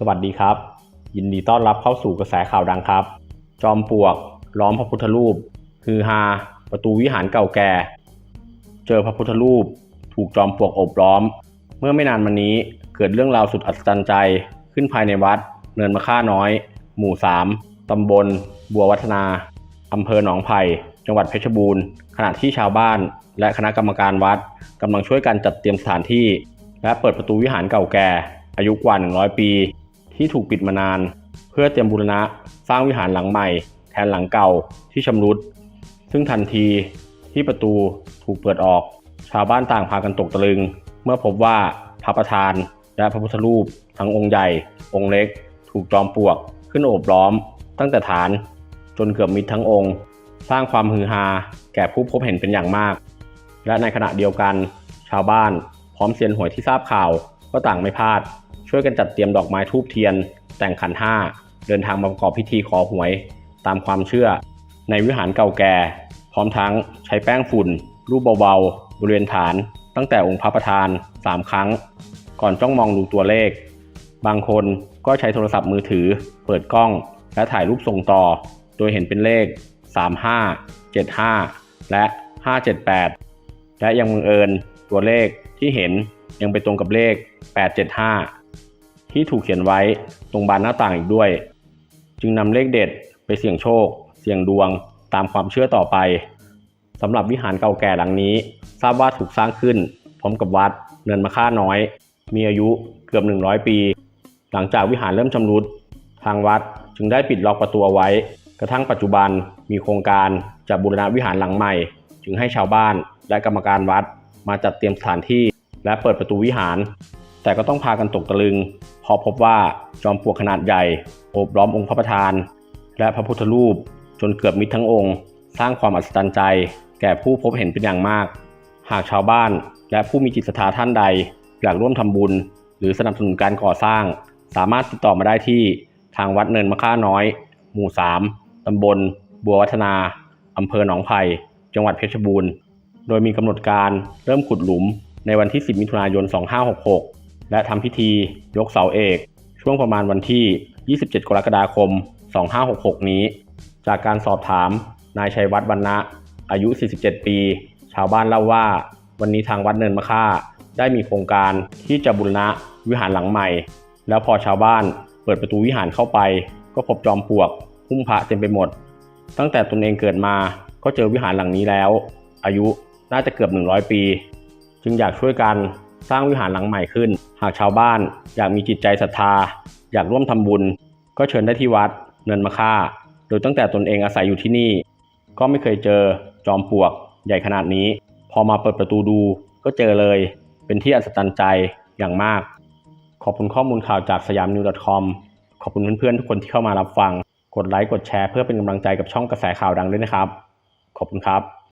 สวัสดีครับ ยินดีต้อนรับเข้าสู่กระแสข่าวดังครับ จอมปลวก ล้อมพระพุทธรูปฮือฮาประตูวิหารเก่าแก่ เจอพระพุทธรูป ถูกจอมปลวกโอบล้อม เมื่อไม่นานมานี้เกิดเรื่องราวสุดอัศจรรย์ใจ ขึ้นภายในวัด เนินมะค่าน้อย หมู่ 3 ตำบล บัววัฒนา อำเภอหนองไผ่ จังหวัดเพชรบูรณ์ ขณะที่ชาวบ้าน และคณะกรรมการวัดกำลังช่วยกันจัดเตรียมสถานที่ และเปิดประตูวิหารเก่าแก่ อายุกว่า 100 ปี ที่ถูกปิดมานาน เพื่อเตรียมบูรณะสร้างวิหารหลังใหม่ แทนหลังเก่าที่ชำรุด ซึ่งทันทีที่ประตูถูกเปิดออก ชาวบ้านต่างพากันตกตะลึง เมื่อพบว่าพระประธานและพระพุทธรูป ทั้งองค์ใหญ่ องค์เล็ก ถูกจอมปลวก ขึ้นโอบล้อม ตั้งแต่ฐานจนเกือบมิดทั้งองค์ สร้างความฮือฮาแก่ผู้พบเห็นเป็นอย่างมาก และในขณะเดียวกัน ชาวบ้านพร้อมเซียนหวยที่ทราบข่าวก็ต่างไม่พลาด ช่วยกันจัดเตรียมดอกไม้ทูบเทียน แต่งขันห้า เดินทางมาประกอบพิธีขอหวย ตามความเชื่อ ในวิหารเก่าแก่ พร้อมทั้งใช้แป้งฝุ่น รูปเบาๆ บริเวณฐาน ตั้งแต่องค์พระประธาน 3 ครั้ง ก่อนจ้องมองดูตัวเลข บางคนก็ใช้โทรศัพท์มือถือ เปิดกล้อง และถ่ายรูปส่งต่อ โดยเห็นเป็นเลข 35 75 และ 578 และยังบังเอิญตัวเลขที่เห็นยังไปตรงกับเลข 875 ที่ถูกเขียนไว้ตรงบานหน้าต่างอีกด้วย จึงนำเลขเด็ดไปเสี่ยงโชค เสี่ยงดวงตามความเชื่อต่อไปสำหรับวิหารเก่าแก่หลังนี้ ทราบว่าถูกสร้างขึ้น พร้อมกับวัดเนินมะค่าน้อย มีอายุเกือบ 100 ปี หลังจากวิหารเริ่มชำรุด ทางวัดจึงได้ปิดล็อกประตูไว้ กระทั่งปัจจุบันมีโครงการจะบูรณะวิหารหลังใหม่ จึงให้ชาวบ้านและกรรมการวัดมาจัดเตรียมสถานที่และเปิดประตูวิหาร แต่ก็ต้องพากันตกตะลึง พอพบว่าจอมปลวกขนาดใหญ่โอบล้อมองค์พระประธาน และพระพุทธรูป จนเกือบมิดทั้งองค์ สร้างความอัศจรรย์ใจ แก่ผู้พบเห็นเป็นอย่างมาก หากชาวบ้านและผู้มีจิตศรัทธาท่านใด อยากร่วมทำบุญ หรือสนับสนุนการก่อสร้าง สามารถติดต่อมาได้ที่ทางวัดเนินมะค่าน้อย หมู่ 3ตำบล บัววัฒนาอำเภอหนองไผ่จังหวัดเพชรบูรณ์ โดยมีกำหนดการเริ่มขุดหลุมในวันที่ 10 มิถุนายน 2566 และทำพิธียกเสาเอก ช่วงประมาณวันที่ 27 กรกฎาคม 2566 นี้ จากการสอบถามนายชัยวัฒน์วรรณะ อายุ 47 ปี ชาวบ้านเล่าว่า วันนี้ทางวัดเนินมะค่า ได้มีโครงการที่จะบูรณะวิหารหลังใหม่ แล้วพอชาวบ้านเปิดประตูวิหารเข้าไป ก็พบจอมปลวกหุ้มพระเต็มไปหมด ตั้งแต่ตนเองเกิดมาก็เจอวิหารหลังนี้แล้ว อายุน่าจะเกือบ 100 ปี จึงอยากช่วยกัน สร้างวิหารหลังใหม่ขึ้น หากชาวบ้านอยากมีจิตใจศรัทธา อยากร่วมทำบุญ ก็เชิญได้ที่วัดเนินมะค่า โดยตั้งแต่ตนเองอาศัยอยู่ที่นี่ ก็ไม่เคยเจอจอมปลวกใหญ่ขนาดนี้ พอมาเปิดประตูดูก็เจอเลย เป็นที่อัศจรรย์ใจอย่างมาก ขอบคุณข้อมูลข่าวจากสยามนิว .com ขอบคุณเพื่อนๆทุกคนที่เข้ามารับฟัง กดไลค์กดแชร์เพื่อเป็นกำลังใจกับช่องกระแสข่าวดังด้วยนะครับ ขอบคุณครับ